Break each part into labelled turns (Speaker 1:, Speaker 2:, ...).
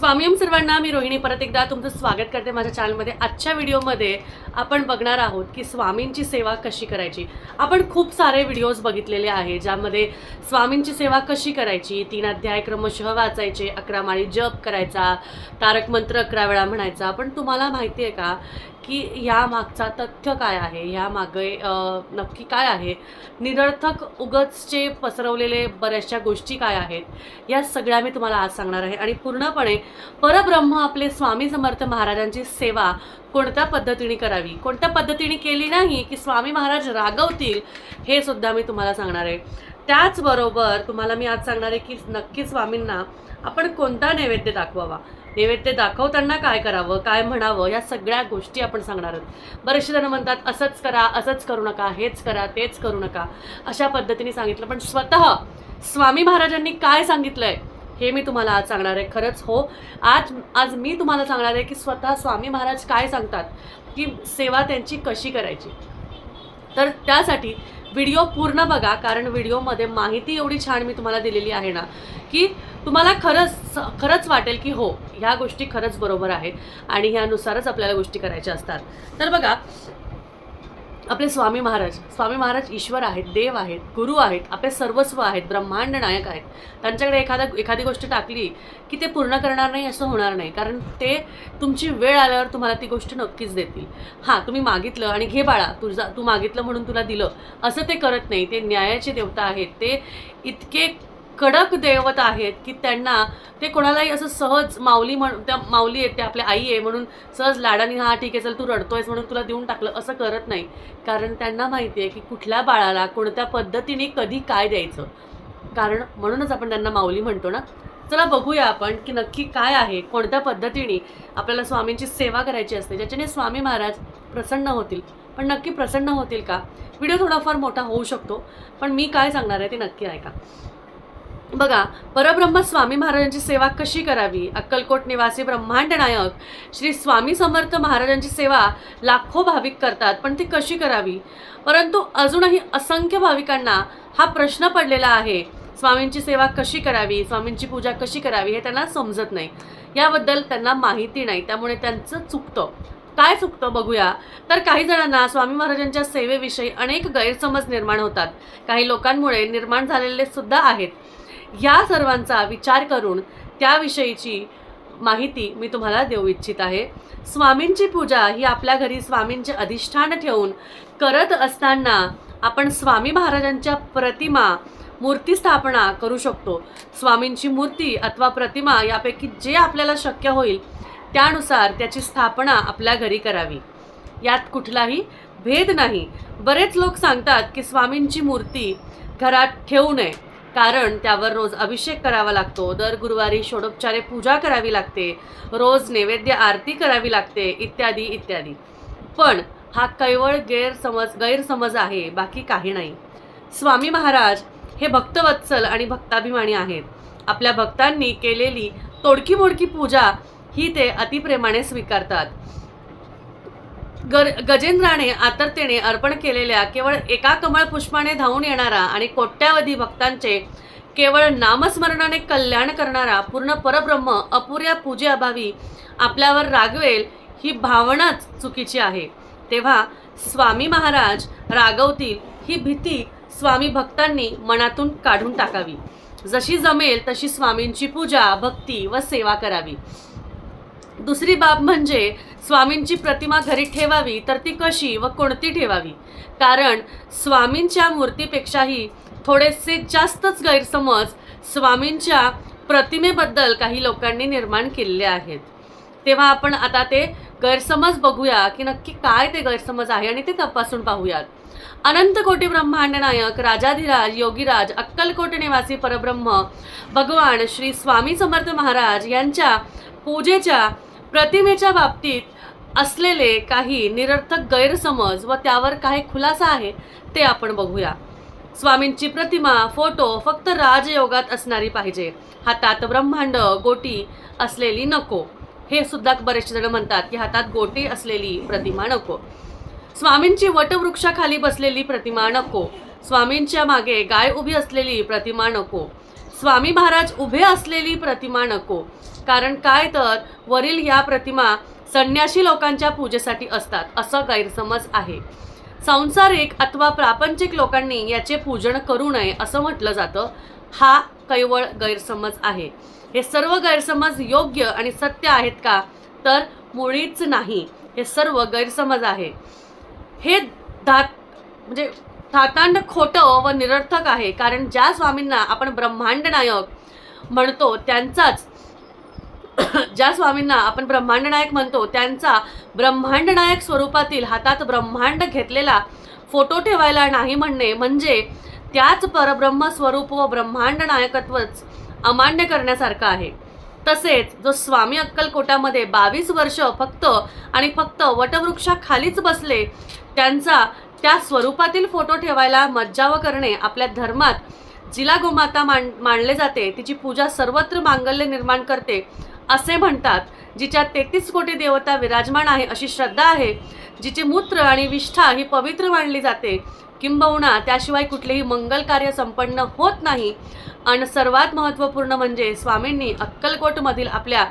Speaker 1: स्वामीम सर्वांना मी रोहिणी. परत एकदा तुमचं स्वागत करते माझ्या चॅनलमध्ये आजच्या व्हिडिओमध्ये आपण बघणार आहोत की स्वामींची सेवा कशी करायची. आपण खूप सारे व्हिडिओज बघितलेले आहे ज्यामध्ये स्वामींची सेवा कशी करायची तीन अध्याय क्रमशः वाचायचे अकरा माळी जप करायचा तारक मंत्र अकरा वेळा म्हणायचा. पण तुम्हाला माहिती आहे का की ह्या मागचा तथ्य काय आहे? ह्या मागे नक्की काय आहे? निरर्थक उगचचे पसरवलेले बऱ्याचशा गोष्टी काय आहेत? या सगळ्या मी तुम्हाला आज सांगणार आहे. आणि पूर्णपणे परब्रह्म आपले स्वामी समर्थ महाराजांची सेवा कोणत्या पद्धतीने करावी? कोणत्या पद्धतीने केली नाही की स्वामी महाराज रागवतील? हे सुद्धा मी तुम्हाला सांगणार आहे. त्याचबरोबर तुम्हाला मी आज सांगणार आहे की नक्की स्वामींना आपण कोणता नैवेद्य दाखवावा? नैवेद्य दाखवताना काय करावं काय म्हणावं या सगळ्या गोष्टी आपण सांगणार आहोत. बरेचसे जण म्हणतात असंच करा असंच करू नका हेच करा तेच करू नका. अशा पद्धतीने सांगितलं. पण स्वतः स्वामी महाराजांनी काय सांगितलं आहे हे मी तुम्हाला आज सांगणार आहे. खरंच हो आज आज मी तुम्हाला सांगणार आहे की स्वतः स्वामी महाराज काय सांगतात की सेवा त्यांची कशी करायची. तर त्यासाठी व्हिडिओ पूर्ण बघा कारण व्हिडिओमध्ये माहिती एवढी छान मी तुम्हाला दिलेली आहे ना की तुम्हाला खरंच खरंच वाटेल की हो ह्या गोष्टी खरंच बरोबर आहेत आणि ह्यानुसारच आपल्याला गोष्टी करायच्या असतात. तर बघा आपले स्वामी महाराज स्वामी महाराज ईश्वर आहेत देव आहेत गुरु आहेत आपले सर्वस्व आहेत ब्रह्मांड नायक आहेत. त्यांच्याकडे एखादा एखादी गोष्ट टाकली की ते पूर्ण करणार नाही असं होणार नाही. कारण ते तुमची वेळ आल्यावर तुम्हाला ती गोष्ट नक्कीच देतील. हां तुम्ही मागितलं आणि घे बाळा तुझा तू मागितलं म्हणून तुला दिलं. असं ते करत नाही. ते न्यायाचे देवता आहेत. ते इतके कडक दैवत आहेत की त्यांना ते कोणालाही असं सहज माऊली म्हण त्या माऊली आहेत त्या आपल्या आई आहे म्हणून सहज लाडाने हा ठीक आहे चल तू रडतोयस म्हणून तुला देऊन टाकलं असं करत नाही. कारण त्यांना माहिती आहे की कुठल्या बाळाला कोणत्या पद्धतीने कधी काय द्यायचं. कारण म्हणूनच आपण त्यांना माऊली म्हणतो ना. चला बघूया आपण की नक्की काय आहे कोणत्या पद्धतीने आपल्याला स्वामींची सेवा करायची असते ज्याच्याने स्वामी महाराज प्रसन्न होतील. पण नक्की प्रसन्न होतील का? व्हिडिओ थोडाफार मोठा होऊ शकतो. पण मी काय सांगणार आहे ते नक्की ऐका. बघा परब्रह्म स्वामी महाराजांची सेवा कशी करावी? अक्कलकोट निवासी ब्रह्मांड नायक श्री स्वामी समर्थ महाराजांची सेवा लाखो भाविक करतात पण ती कशी करावी? परंतु अजूनही असंख्य भाविकांना हा प्रश्न पडलेला आहे स्वामींची सेवा कशी करावी? स्वामींची पूजा कशी करावी? हे त्यांना समजत नाही. याबद्दल त्यांना माहिती नाही त्यामुळे त्यांचं चुकतं. काय चुकतं बघूया. तर काही जणांना स्वामी महाराजांच्या सेवेविषयी अनेक गैरसमज निर्माण होतात. काही लोकांमुळे निर्माण झालेले सुद्धा आहेत. या सर्वांचा विचार करून त्याविषयीची माहिती मी तुम्हाला देऊ इच्छित आहे. स्वामींची पूजा ही आपल्या घरी स्वामींचे अधिष्ठान ठेवून करत असताना आपण स्वामी महाराजांच्या प्रतिमा मूर्ती स्थापना करू शकतो. स्वामींची मूर्ती अथवा प्रतिमा यापैकी जे आपल्याला शक्य होईल त्यानुसार त्याची स्थापना आपल्या घरी करावी. यात कुठलाही भेद नाही. बरेच लोक सांगतात की स्वामींची मूर्ती घरात ठेवू नये. कारण त्यावर रोज अभिषेक करावा लागतो. दर गुरुवारी षोडोपचारे पूजा करावी लागते. रोज नैवेद्य आरती करावी लागते. इत्यादी इत्यादी. पण हा कैवळ गैरसमज गैरसमज आहे. बाकी काही नाही. स्वामी महाराज हे भक्तवत्सल आणि भक्ताभिमानी आहेत. आपल्या भक्तांनी केलेली तोडकी मोडकी पूजा ही ते अतिप्रेमाने स्वीकारतात. गर गजेंद्राने आतरतेने अर्पण केलेल्या केवळ एका कमळ पुष्पाने धावून येणारा आणि कोट्यावधी भक्तांचे केवळ नामस्मरणाने कल्याण करणारा पूर्ण परब्रह्म अपुऱ्या पूजेअभावी आपल्यावर रागवेल ही भावनाच चुकीची आहे. तेव्हा स्वामी महाराज रागवतील ही भीती स्वामी भक्तांनी मनातून काढून टाकावी. जशी जमेल तशी स्वामींची पूजा भक्ती व सेवा करावी. दुसरी बाब म्हणजे स्वामींची प्रतिमा घरी ठेवावी तर ती कशी व कोणती ठेवावी? कारण स्वामींच्या मूर्तीपेक्षाही थोडेसे जास्तच गैरसमज स्वामींच्या प्रतिमेबद्दल काही लोकांनी निर्माण केलेले आहेत. तेव्हा आपण आता ते गैरसमज बघूया की नक्की काय ते गैरसमज आहे आणि ते तपासून पाहूयात. अनंत कोटी ब्रह्मांड नायक राजाधिराज योगीराज अक्कलकोट निवासी परब्रह्म भगवान श्री स्वामी समर्थ महाराज यांच्या पूजेच्या प्रतिमेच्या बाबतीत असलेले काही निरर्थक गैरसमज व त्यावर काही खुलासा आहे ते आपण बघूया. स्वामींची प्रतिमा फोटो फक्त राजयोगात असणारी पाहिजे. हातात ब्रह्मांड गोटी असलेली नको. हे सुद्धा बरेचसे जण म्हणतात की हातात गोटी असलेली प्रतिमा नको. स्वामींची वटवृक्षाखाली बसलेली प्रतिमा नको. स्वामींच्या मागे गाय उभी असलेली प्रतिमा नको. स्वामी महाराज उभे असलेली प्रतिमा नको. कारण काय तर वरील या प्रतिमा संन्याशी लोकांच्या पूजेसाठी असतात असं गैरसमज आहे. सांसारिक अथवा प्रापंचिक लोकांनी याचे पूजन करू नये असं म्हटलं जातं. हा कैवळ गैरसमज आहे. हे सर्व गैरसमज योग्य आणि सत्य आहेत का? तर मुळीच नाही. हे सर्व गैरसमज आहे. हे धात म्हणजे थातांड खोटं व निरर्थक आहे. कारण ज्या स्वामींना आपण ब्रह्मांड नायक म्हणतो त्यांचाच ज्या स्वामींना आपण ब्रह्मांड नायक म्हणतो त्यांचा ब्रह्मांड नायक स्वरूपातील हातात ब्रह्मांड घेतलेला फोटो ठेवायला नाही म्हणणे म्हणजे त्याच परब्रह्म स्वरूप व ब्रह्मांड नायकत्वच अमान्य करण्यासारखं आहे. तसेच जो स्वामी अक्कलकोटामध्ये बावीस वर्ष फक्त आणि फक्त वटवृक्षाखालीच बसले त्यांचा त्या स्वरूपातील फोटो ठेवायला मज्जाव करणे आपल्या धर्मात जिला गोमाता मान मानले जाते. तिची पूजा सर्वत्र मांगल्य निर्माण करते असे म्हणतात जिच्या तेहतीस कोटी देवता विराजमान आहे अशी श्रद्धा आहे जिचे मूत्र आणि विष्ठा ही पवित्र मानली जाते. किंबहुना त्याशिवाय कुठलेही मंगल कार्य संपन्न होत नाही. आणि सर्वात महत्त्वपूर्ण म्हणजे स्वामींनी अक्कलकोटमधील आपल्या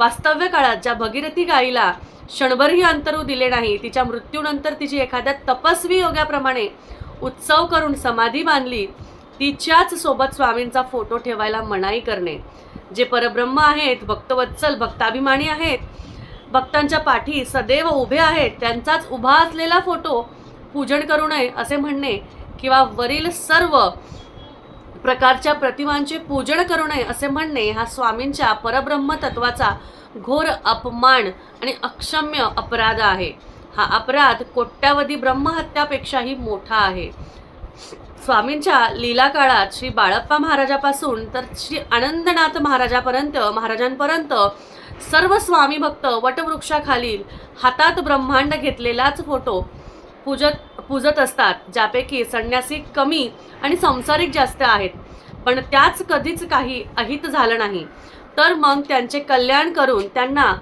Speaker 1: वास्तव्य काळात ज्या भगीरथी गाईला क्षणभरही अंतरू दिले नाही तिच्या मृत्यूनंतर तिची एखाद्या तपस्वी योगाप्रमाणे उत्सव करून समाधी बांधली तिच्याच सोबत स्वामींचा फोटो ठेवायला मनाई करणे. जे परब्रह्म आहेत भक्तवत्सल भक्ताभिमानी आहेत भक्तांच्या पाठी सदैव उभे आहेत त्यांचाच उभा असलेला फोटो पूजन करू नये असे म्हणणे किंवा वरील सर्व प्रकारच्या प्रतिमांचे पूजन करू नये असे म्हणणे हा स्वामींच्या परब्रह्म तत्वाचा घोर अपमान आणि अक्षम्य अपराध आहे. हा अपराध कोट्यावधी ब्रह्महत्यापेक्षाही मोठा आहे. स्वामींच्या लीला काळात श्री बाळप्पा महाराजापासून तर श्री आनंदनाथ महाराजापर्यंत महाराजांपर्यंत सर्व स्वामी भक्त वटवृक्षाखालील हातात ब्रह्मांड घेतलेलाच फोटो पूजत पूजत असतात ज्यापैकी संन्यासी कमी आणि संसारिक जास्त आहेत. पण त्याच कधीच काही अहित झालं नाही. तर मग त्यांचे कल्याण करून त्यांना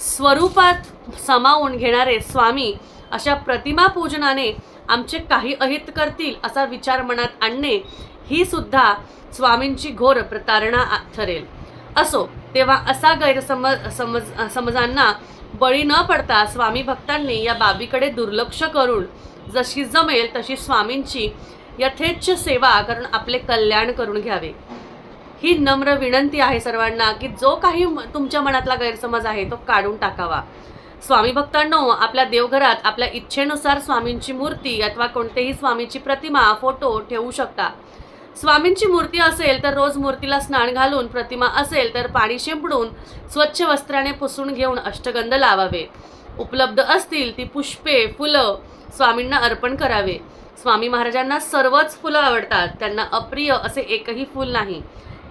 Speaker 1: स्वरूपात समावून घेणारे स्वामी अशा प्रतिमा पूजनाने आमचे काही अहित करतील असा विचार मनात आणणे ही सुद्धा स्वामींची घोर प्रतारणा ठरेल. असो तेव्हा असा गैरसमज समज समजांना बळी न पडता स्वामी भक्तांनी या बाबीकडे दुर्लक्ष करून जशी जमेल तशी स्वामींची यथेच्छ सेवा करून आपले कल्याण करून घ्यावे. ही नम्र विनंती आहे सर्वांना की जो काही तुमच्या मनातला गैरसमज आहे तो काढून टाकावा. स्वामी भक्तांनो आपल्या देवघरात आपल्या इच्छेनुसार स्वामींची मूर्ती अथवा कोणतेही स्वामीची प्रतिमा फोटो ठेवू शकता. स्वामींची मूर्ती असेल तर रोज मूर्तीला स्नान घालून प्रतिमा असेल तर पाणी शिंपडून स्वच्छ वस्त्राने पुसून घेऊन अष्टगंध लावावे. उपलब्ध असतील ती पुष्पे फुलं स्वामींना अर्पण करावे. स्वामी महाराजांना सर्वच फुलं आवडतात. त्यांना अप्रिय असे एकही फूल नाही.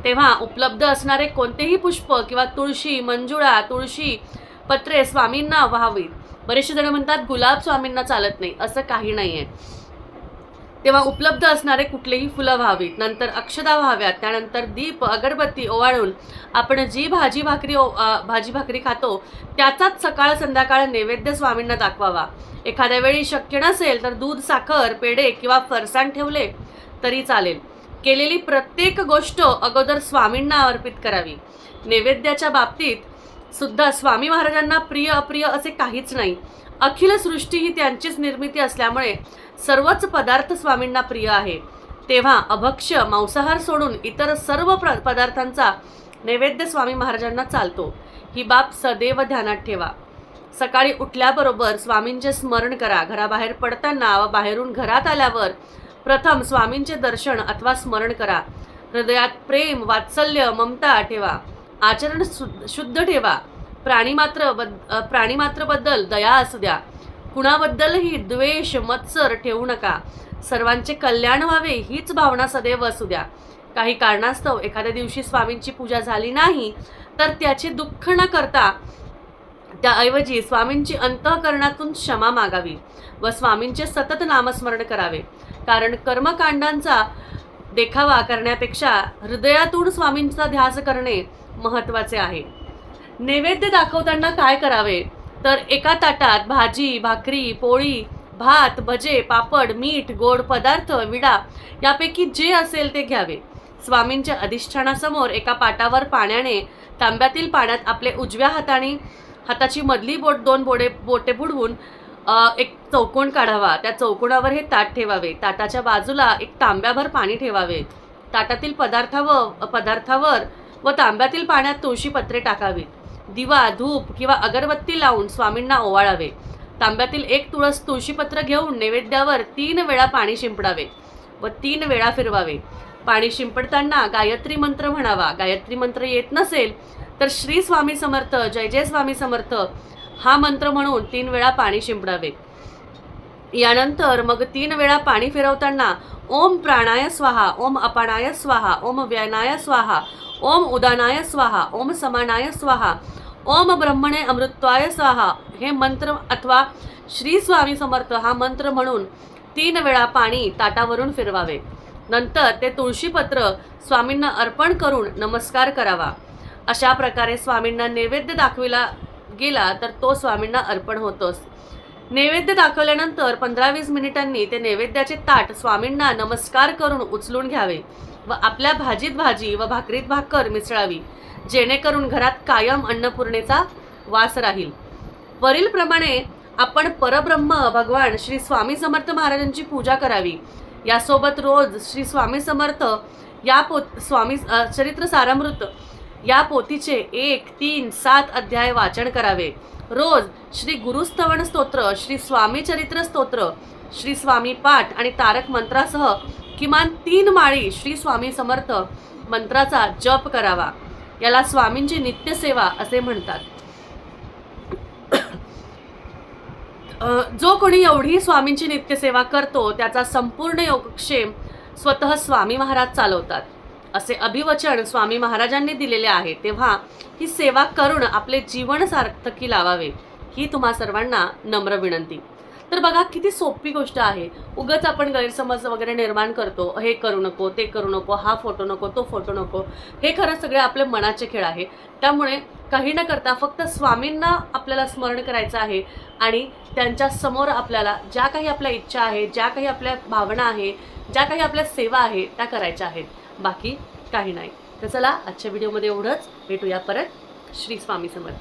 Speaker 1: तेव्हा उपलब्ध असणारे कोणतेही पुष्प किंवा तुळशी मंजुळा तुळशी पत्रे स्वामींना व्हावीत. बरेचसे जण म्हणतात गुलाब स्वामींना चालत नाही. असं काही नाही आहे तेव्हा उपलब्ध असणारे कुठलेही फुलं व्हावीत. नंतर अक्षदा व्हाव्यात. त्यानंतर दीप अगरबत्ती ओवाळून आपण जी भाजी भाकरी ओ- भाजी भाकरी खातो त्याचाच सकाळ संध्याकाळ नैवेद्य स्वामींना दाखवावा. एखाद्या वेळी शक्य नसेल तर दूध साखर पेढे किंवा फरसाण ठेवले तरी चालेल. केलेली प्रत्येक गोष्ट अगोदर स्वामींना अर्पित करावी. नैवेद्याच्या बाबतीत सुद्धा स्वामी महाराजांना प्रिय अप्रिय असे काहीच नाही. अखिल सृष्टी ही त्यांचीच निर्मिती असल्यामुळे सर्वच पदार्थ स्वामींना प्रिय आहे. तेव्हा अभक्ष्य मांसाहार सोडून इतर सर्व प्र पदार्थांचा नैवेद्य स्वामी महाराजांना चालतो. ही बाब सदैव ध्यानात ठेवा. सकाळी उठल्याबरोबर स्वामींचे स्मरण करा. घराबाहेर पडताना व बाहेरून घरात आल्यावर प्रथम स्वामींचे दर्शन अथवा स्मरण करा. हृदयात प्रेम वात्सल्य ममता ठेवा. आचरण शु- शुद्ध ठेवा. प्राणीमात्र बद प्राणीमात्रबद्दल दया असू द्या. कुणाबद्दलही द्वेष मत्सर ठेवू नका. सर्वांचे कल्याण व्हावे हीच भावना सदैव असू द्या. काही कारणास्तव एखाद्या दिवशी स्वामींची पूजा झाली नाही तर त्याचे दुःख न करता त्याऐवजी स्वामींची अंतःकरणातून क्षमा मागावी व स्वामींचे सतत नामस्मरण करावे. कारण कर्मकांडांचा देखावा करण्यापेक्षा हृदयातून स्वामींचा ध्यास करणे महत्त्वाचे आहे. नैवेद्य दाखवताना काय करावे? तर एका ताटात भाजी भाकरी पोळी भात भजे पापड मीठ गोड पदार्थ विडा यापैकी जे असेल ते घ्यावे. स्वामींच्या अधिष्ठानासमोर एका पाटावर पाण्याने तांब्यातील पाण्यात आपले उजव्या हाताने हाताची मधली बोट दोन बोडे बोटे बुडवून एक चौकोन काढावा. त्या चौकोनावर हे ताट ठेवावे. ताटाच्या बाजूला एक तांब्याभर पाणी ठेवावे. ताटातील पदार्थावर पदार्थावर व तांब्यातील पाण्यात तुळशी पत्रे टाकावीत. दिवा धूप किंवा अगरबत्ती लावून स्वामींना ओवाळावे. तांब्यातील एक तुळस तुळशीपत्र घेऊन नैवेद्यावर तीन वेळा पाणी शिंपडावे व तीन वेळा फिरवावे. पाणी शिंपडताना गायत्री मंत्र म्हणावा. गायत्री मंत्र येत नसेल तर श्री स्वामी समर्थ जय जय स्वामी समर्थ हा मंत्र म्हणून तीन वेळा पाणी शिंपडावे. यानंतर मग तीन वेळा पाणी फिरवताना ओम प्राणाय स्वाहा ओम अपानाय स्वाहा ओम व्यनाय स्वाहा ओम उदानाय स्वाहा ओम समानाय स्वाहा ओम ब्रह्मणे अमृत्वाय स्वाहा. हे मंत्र अथवा श्री स्वामी समर्थ हा मंत्र म्हणून तीन वेळा पाणी ताटावरून फिरवावे. नंतर ते तुळशीपत्र स्वामींना अर्पण करून नमस्कार करावा. अशा प्रकारे स्वामींना नैवेद्य दाखविला गेला तर तो स्वामींना अर्पण होतोच. नैवेद्य दाखवल्यानंतर पंधरा वीस मिनिटांनी ते नैवेद्याचे ताट स्वामींना नमस्कार करून उचलून घ्यावे व आपल्या भाजीत भाजी व भाकरीत भाकर मिसळावी. जेणेकरून घरात कायम अन्नपूर्णेचा वास राहील. वरीलप्रमाणे आपण परब्रह्म भगवान श्री स्वामी समर्थ महाराजांची पूजा करावी. यासोबत रोज श्री स्वामी समर्थ या पो स्वामी चरित्र सारामृत या पोथीचे एक तीन सात अध्याय वाचन करावे. रोज श्री गुरुस्तवन स्तोत्र श्री स्वामी चरित्र स्तोत्र श्री स्वामी पाठ आणि तारक मंत्रासह किमान तीन माळी श्री स्वामी समर्थ मंत्राचा जप करावा. याला स्वामींची नित्यसेवा असे म्हणतात. जो कोणी एवढी स्वामींची नित्यसेवा करतो त्याचा संपूर्ण योगक्षेम स्वतः स्वामी महाराज चालवतात. असे अभिवचन स्वामी महाराजांनी दिलेले आहे. तेव्हा ही सेवा करून आपले जीवन सार्थकी लावावे ही तुम्हा सर्वांना नम्र विनंती. तर बघा किती सोपी गोष्ट आहे. उगाच आपण गैरसमज वगैरे निर्माण करतो. हे करू नको ते करू नको हा फोटो नको तो फोटो नको. हे खरं सगळे आपले मनाचे खेळ आहे. त्यामुळे काही न करता फक्त स्वामींना आपल्याला स्मरण करायचं आहे आणि त्यांच्यासमोर आपल्याला ज्या काही आपल्या इच्छा आहे ज्या काही आपल्या भावना आहे ज्या काही आपल्या सेवा आहे त्या करायच्या आहेत. बाकी काही नाही. तर चला आजच्या व्हिडिओमध्ये एवढंच. भेटूया परत. श्री स्वामी समर्थ.